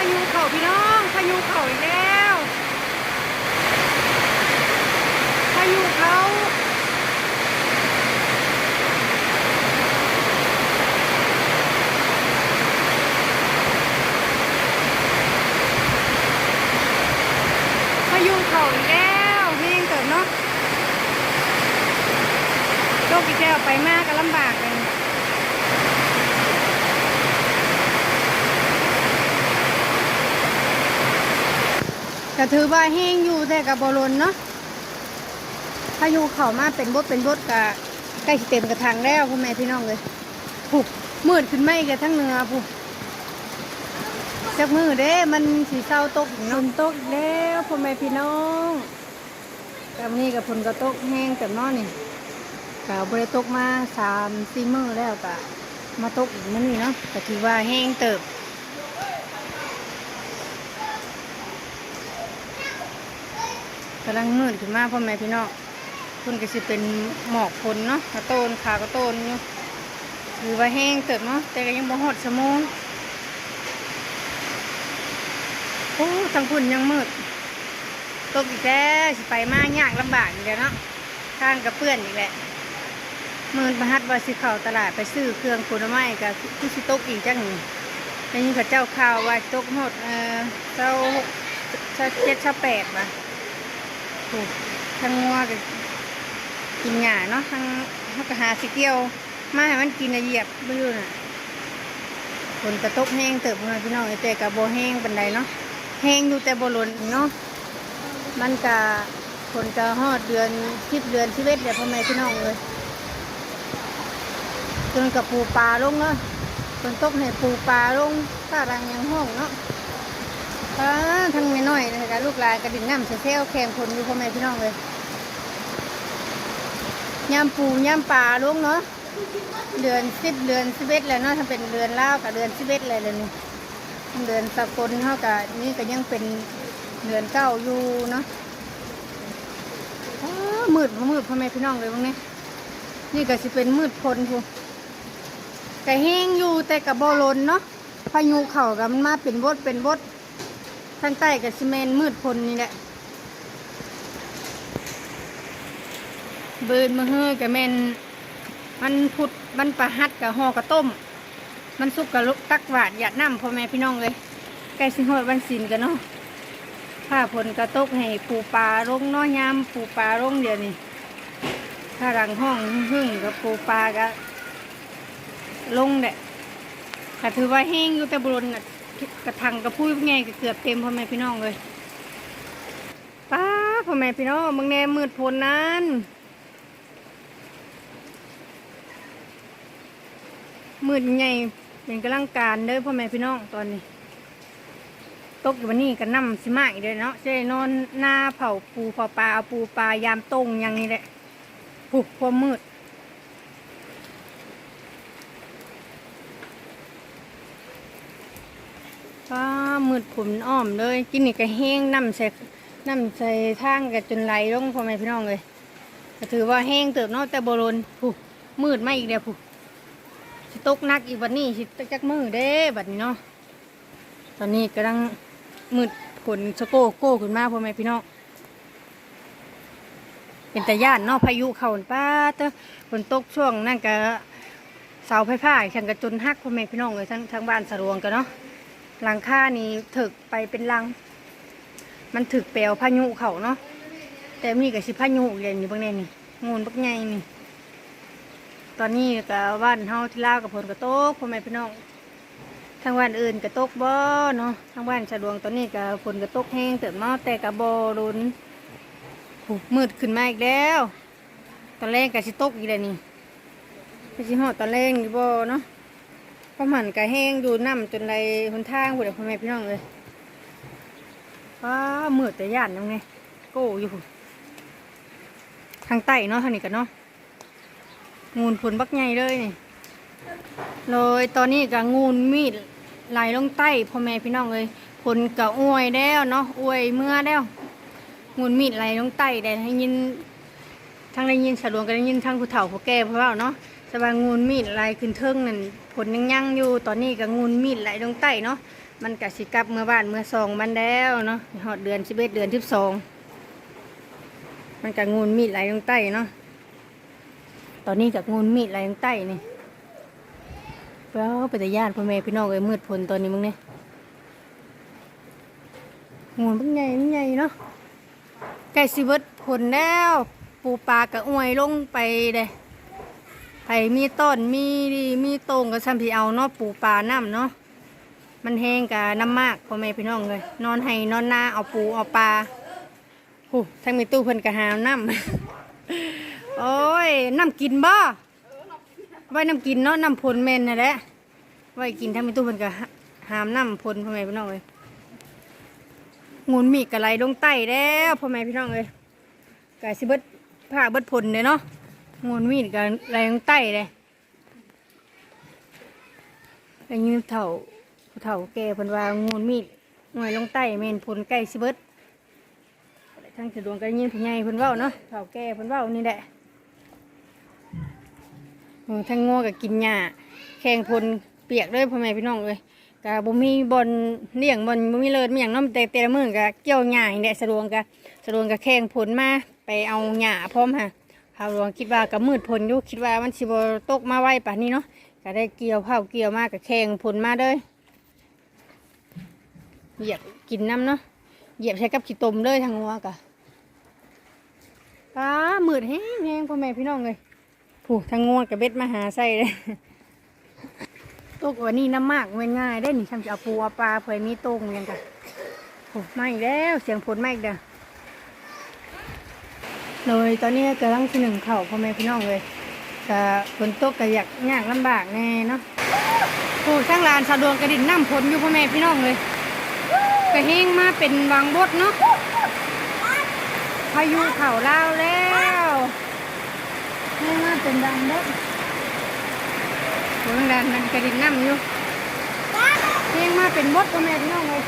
ายุเขาอีกแล้วพายุเขาพายุเขาอีกแล้วแห้งเกิดเนาะโลกอีกแล้วไปมากก็ลำบากเลย ก็ถือว่าแห้งอยู่แต่กับบอลนเนาะพายุเข้ามาเป็นบดเป็นบดกะใกล้เต็มกระถางแล้วพ่อแม่พี่น้องเลยผูกมืดขึ้นไม่กันทั้งเนื้อผูกจากมือเด้มันสีเศร้าตกนนตกแล้วพ่อแม่พี่น้องกับนี่กับฝนก็ตกแห้งแต่น้อนี่กับบริตกมาสามสี่มือแล้วกะมาตกอีกมื้อนี้เนาะก็ถือว่าแห้งเติบ กำลังมืดขึ้นมาพ่อแม่พี่น้องคุณก็สิเป็นหมอกฝนเนาะกระโตนขากระโตนอยู่หรือว่าแห้งเติบเนาะแต่ก็ยังบ่หดสมองโอ้ทางคุณยังมืดตกอีกแล้วสิไปมากยากลำบากอีกแล้วเนาะทางกับเปื้อนอีกแหละมืดประหัดว่าสิเข้าตลาดไปซื้อเครื่องผลไม้กับผู้สิตกอีกจังหนึ่งแล้วนี่พระเจ้าข่าวว่าตกหมดเออเจ้าเจ้าเจ็ดเจ้าแปดมา ถูกทั้งงัวก็กินหญ้าเนาะทั้งเขาก็หาสิเกียวมาให้มันกินอะเหยียบไม่รู้น่ะฝนกระตกแห้งเติบมาพี่น้องแต่กับโบแห้งปันใดเนาะแห้งอยู่แต่โบหล่นเนาะมันกะฝนกะฮอดเดือนสิบเดือนชีวิตเดี๋ยวพ่อแม่พี่น้องเลยจนกับปูปลาลงเนาะฝนตกให้ปูปลาลงตารังยังห้องเนาะ อ่าทั้งไม่น้อยนะคะลูกหลานกระดิ่งน้ำเซลแข่งคนอยู่พ่อแม่พี่น้องเลยยำปูยำปลาลุงเนาะเดือนสิบเดือนสิบเอ็ดแล้วเนาะถ้าเป็นเดือนเล่ากับเดือนสิบเอ็ดเลยเลยนี่เดือนสากลเท่ากับนี่ก็ยังเป็นเดือนเก้าอยู่เนาะอ้ามืดมืดพ่อแม่พี่น้องเลยพวกนี้นี่ก็สิเป็นมืดพลพูกะแห้งอยู่แต่กับบอลนเนาะพายุเข่ากับมันมาเป็นบดเป็นบด ทางใต้กับซีเมนต์มืดพลนี่แหละเบิร์นมาเฮือกับแมนมันพุดมันประหัดกับห่อกับต้ม มันสุกกับลุกตักหวาดหยาดน้ำพ่อแม่พี่น้องเลยใกล้สิฮอดวันศิลกันเนาะผ้าผลกระตกให้ปูปลาลงน้อยยามปูปลาลงเดี๋ยวนี้ถ้ารังห้องหึ่งกับปูปลาก็ลงแหละก็ถือว่าแห้งอยู่แต่บรุนน่ะ กระทังกระพุ้ยไงก็เกือบเต็มพ่อแม่พี่น้องเลยป้าพ่อแม่พี่น้องมึงแน่มืดพนนั้นมืดไงเป็นกำลังการเด้อพ่อแม่พี่น้องตอนนี้ ตกอยู่วันนี้กันน้ำสิมาอีกเลยเนาะจะได้นอนหน้าเผาปูเผาปลาเอาปูปลายามต้งอย่างนี้แหละผูกความมืด ก็มืดผุนอ้อมเลย กินนี่ก็แห้งน้ำใส่น้ำใส่ทางกันจนไหลลงพ่อแม่พี่น้องเลยก็ถือว่าแห้งเติบนาะแต่โบรนผู้มืดมาอีกเดียวผู้สิตกนักอีกวันนี้สิจักมือเด้บัดนี้เนาะตอนนี้กำลังมืดผลสะโก้โก้ขึ้นมาพ่อแม่พี่น้องเป็นแต่ย่านเนาะพายุเข่าป้าเตอฝนตกช่วงนั่นก็เสาไฟฟ้าฉันก็จนหักพ่อแม่พี่น้องเลยทั้งทั้งบ้านสรวงกันเนาะ หลังคานี่ถึกไปเป็นลัง มันถึกเปลวพายุเขาเนาะแต่มีกับสิพายุเรียนอยู่บางแน่นี่งูนบักใหญ่นี่ ตอนนี้กับบ้านเฮาที่ลาวกับผลกระตกพ่อแม่พี่น้องทางบ้านอื่นกระตกบ่เนาะทางบ้านสะดวงตอนนี้กับฝนกระตกแห้งเติบเนาแต่กับบ่รุนผูมืดขึ้นมาอีกแล้ว ตอนแรกกับสิตกอีกแล้วนี่ไปสิฮอดตอนแรกอยู่บ่เนาะ พอมันกะแห้งดูน้ำจนไรหนทางบุเดี๋ยวพ่อแม่พี่น้องเลยว้าเมืดแต่ย่านยังไงโก้อยู่ ทางใต้เนาะทางนี้กันเนาะงูนผลบักใหญ่เลยนี่เลยตอนนี้กับงูนมีดไหลลงใต้พ่อแม่พี่น้องเลยผลกะอวยแล้วเนาะอวยเมื่อแล้วงูนมีดไหลลงใต้แต่ให้ยินทั้งได้ยินสะดวงกันได้ยินทั้งผู้เฒ่าผู้แก่เพราะว่าเนาะ สบายงูนมีดไหลขึ้นเทิงนั่นผลยังยั่งอยู่ตอนนี้ก็งูนมีดไหลลงใต้เนาะมันกะสิกลับเมื่อบ้านเมื่อซองมันแล้วเนาะหอดเดือนสิบเอ็ดเดือนสิบสองมันกะงูนมีดไหลลงใต้เนาะตอนนี้กับงูนมีดไหลลงใต้นี่เพราะเป็นตาญาติพ่อแม่พี่น้องเอ้ยมืดพลตอนนี้มึงเนี่ยงูนมันใหญ่มันใหญ่เนาะใกล้สิเบิดผลแล้ว ปูปลากะอวยลงไปเลย ไผมีต้นมีดีมีตรงก็ซ้ำที่เอาเนาะปูปลาน้ำเนาะมันแห้งกับน้ำมากพ่อแม่พี่น้องเลยนอนให้นอนหน้าเอาปูเอาปลาหูทั้งมีตู้เพิ่นกะหาน้ำโอ้ยน้ำกินบ่ไว้น้ำกินเนาะน้ำพลแม่นนั่นแหละไว้กินทั้งมีตู้เพิ่นกะหามน้ำพลพ่อแม่พี่น้องเลยงูมีกะไหลงใต้แล้วพ่อแม่พี่น้องเลยกะสิเบิดผ้าเบิดพลเลยเนาะ งูนมีดกะไหลลงใต้เลยอันนี้เท่าเฒ่าแก่พิ่นวางูมีดหน่วยลงใต้แม่นผลใกล้สิเบิดทางสะดวกก็ยินผู้ใหญ่พิ่นเว้าเนาะเฒ่าแก่พิ่นเว้านี่แหละอืมทางงัวก็กินหญ้าแข่งพลเปียกเลยพ่อแม่พี่น้องเลยก็บ่มีบอนเลี้ยงบอนบ่มีเลิศมีหยังเนาะแต่แต่ละมือก็เกี่ยวหญ้านี่แหละสะดวกก็สะดวกก็แข่งผลมาไปเอาหญ้าพร้อมค่ะ เฮาหลวงคิดว่าก็มืดผลอยู่คิดว่ามันสิบตกมาไวป่านนี้เนาะก็ได้เกี่ยวเผาเกี่ยวมาก็แข่งผลมาเด้อเหยียบกินน้ำเนาะเหยียบใช้กับขี้ตมเลยทางงัวกะป้ามืดแห้งแห้งพ่อแม่พี่น้องเลยผู้ทางงัวกับเบ็ดมาหาใส่เลยตกวันนี้น้ำมากเว้นง่ายได้หนี่ทำจะเอาปูเอาปลาเผื่อมีตรงยังกะโอ้มาอีกแล้วเสียงฝนมาอีกเด้อ เลยตอนนี้กำลังที่หนึ่งเข่าพ่อแม่พี่น้องเลยกะฝนตกกะอยากยากลำบากแน่เนาะโอ้ช่างลานสะดวกกระดิ่งน้ำฝนอยู่พ่อแม่พี่น้องเลยกระเฮงมาเป็นวางบดเนาะพายุเข่าเล่าวแล้วเฮงมาเป็นวางบดโหดันดันกระดิ่งน้ำอยู่เฮงมาเป็นบดพ่อแม่พี่น้องเลย